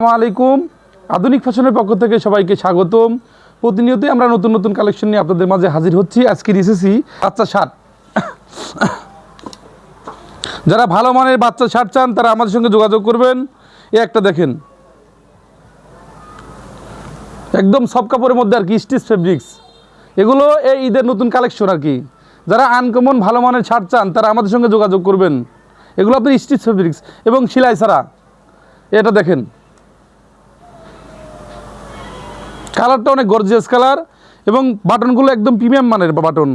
আলাইকুম। আধুনিক ফ্যাশনের পক্ষ থেকে সবাইকে স্বাগতম। প্রতিনিয়তই আমরা নতুন নতুন কালেকশন নিয়ে আপনাদের মাঝে হাজির হচ্ছি আজকে এসেছি বাচ্চা শার্ট। যারা ভালো মানের বাচ্চা শার্ট চান, তারা আমাদের সঙ্গে যোগাযোগ করবেন। এ একটা দেখেন। একদম সব কাপড়ের মধ্যে আর কি স্টিচ ফেব্রিক্স এগুলো এই ঈদের নতুন কালেকশন আর কি। যারা আনকমন ভালো মানের শার্ট চান, তারা আমাদের সঙ্গে যোগাযোগ করবেন। এগুলো আপনার স্টিচ ফেব্রিক্স এবং সেলাই ছাড়া। এটা দেখেন। কালারটা অনেক গর্জিয়াস কালার এবং বাটনগুলো একদম প্রিমিয়াম মানের বাটন।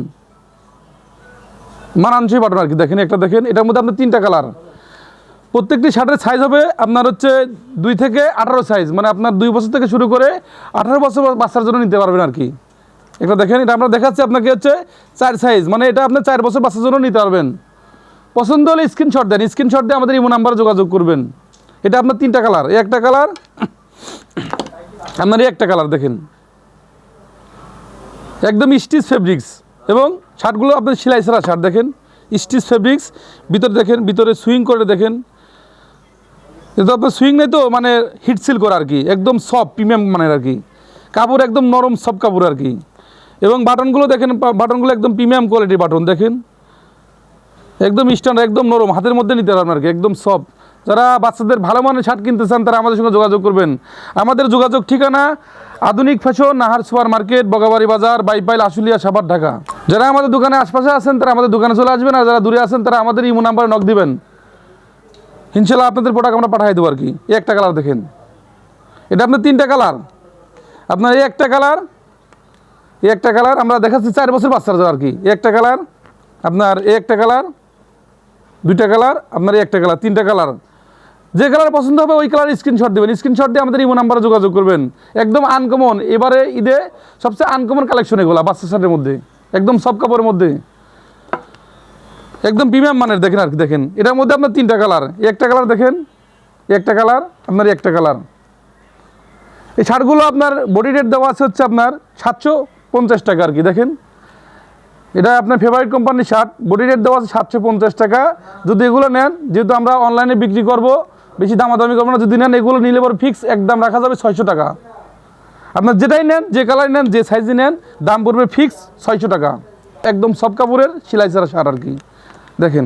মানানসই বাটন আর কি, দেখেন একটা দেখেন, এটার মধ্যে আপনার তিনটা কালার। প্রত্যেকটি শার্টের সাইজ হবে আপনার হচ্ছে দুই থেকে আঠারো সাইজ মানে আপনার দুই বছর থেকে শুরু করে আঠারো বছর বাচ্চার জন্য নিতে পারবেন আর কি। এটা দেখেন, এটা আমরা দেখাচ্ছি আপনাকে হচ্ছে চার সাইজ মানে এটা আপনার চার বছর বাচ্চার জন্য নিতে পারবেন। পছন্দ হলে স্ক্রিনশট দেন স্ক্রিনশট দিয়ে আমাদের ইমো নাম্বারে যোগাযোগ করবেন। এটা আপনার তিনটা কালার একটা কালার আপনার এই একটা কালার দেখেন। একদম স্টিচ ফেব্রিক্স এবং শার্টগুলো আপনার সেলাই ছাড়া শার্ট দেখেন। স্টিচ ফেব্রিক্স ভিতরে দেখেন, ভিতরে সুইং করে দেখেন। কিন্তু আপনার সুইং নেই তো মানে হিট সিল করা আর কি, একদম সফট প্রিমিয়াম মানের আর কি। কাপড় একদম নরম সব কাপড় আর কি। এবং বাটনগুলো দেখেন বাটনগুলো একদম প্রিমিয়াম কোয়ালিটির বাটন দেখেন। একদম স্ট্যান্ডার্ড একদম নরম, হাতের মধ্যে নিতে পারবেন আর কি, একদম সফট যারা বাচ্চাদের ভালো মানের শার্ট কিনতে চান, তারা আমাদের সঙ্গে যোগাযোগ করবেন। আমাদের যোগাযোগ ঠিকানা Adhunik fashion, Nahar super market, Bagabari বাজার, বাইপাইল, আশুলিয়া, সাভার, ঢাকা। যারা আমাদের দোকানে আশপাশে আছেন, তারা আমাদের দোকানে চলে আসবেন, আর যারা দূরে আছেন, তারা আমাদের ইমো নাম্বারে নক দিবেন। ইনশাল্লাহ আপনাদের প্রোডাক্ট আমরা পাঠিয়ে দেবো আর কি। একটা কালার দেখেন। এটা আপনার তিনটা কালার আপনার এই একটা কালার এই একটা কালার আমরা দেখাচ্ছি চার বছর বাচ্চার আর কি। একটা কালার আপনার এই একটা কালার দুইটা কালার আপনার এই একটা কালার তিনটা কালার যে কালার পছন্দ হবে, ওই কালার স্ক্রিনশট দেবেন। স্ক্রিনশট দিয়ে আমাদের ইমো নাম্বারে যোগাযোগ করবেন। একদম আনকমন এবারে ঈদে সবচেয়ে আনকমন কালেকশন এগুলো, বাচ্চা শার্টের মধ্যে। একদম সব কাপড়ের মধ্যে। একদম প্রিমিয়াম মানের, দেখেন আর কি, দেখেন। এটার মধ্যে আপনার তিনটা কালার একটা কালার দেখেন। একটা কালার আপনার একটা কালার এই শার্টগুলো আপনার বডি রেট দেওয়া আছে হচ্ছে আপনার সাতশো পঞ্চাশ টাকা আর কি, দেখেন। এটা আপনার ফেভারিট কোম্পানির শার্ট বডি রেট দেওয়া আছে সাতশো পঞ্চাশ টাকা। যদি এগুলো নেন, যেহেতু আমরা অনলাইনে বিক্রি করব বেশি দামাদামি করব না, যদি নেন এগুলো নিলে পরে ফিক্স একদম রাখা যাবে ছয়শো টাকা। আপনার যেটাই নেন, যে কালার নেন, যে সাইজে নেন, দাম পড়বে ফিক্স ছয়শো টাকা। একদম সব কাপড়ের সেলাই ছাড়া সার আর কি। দেখেন।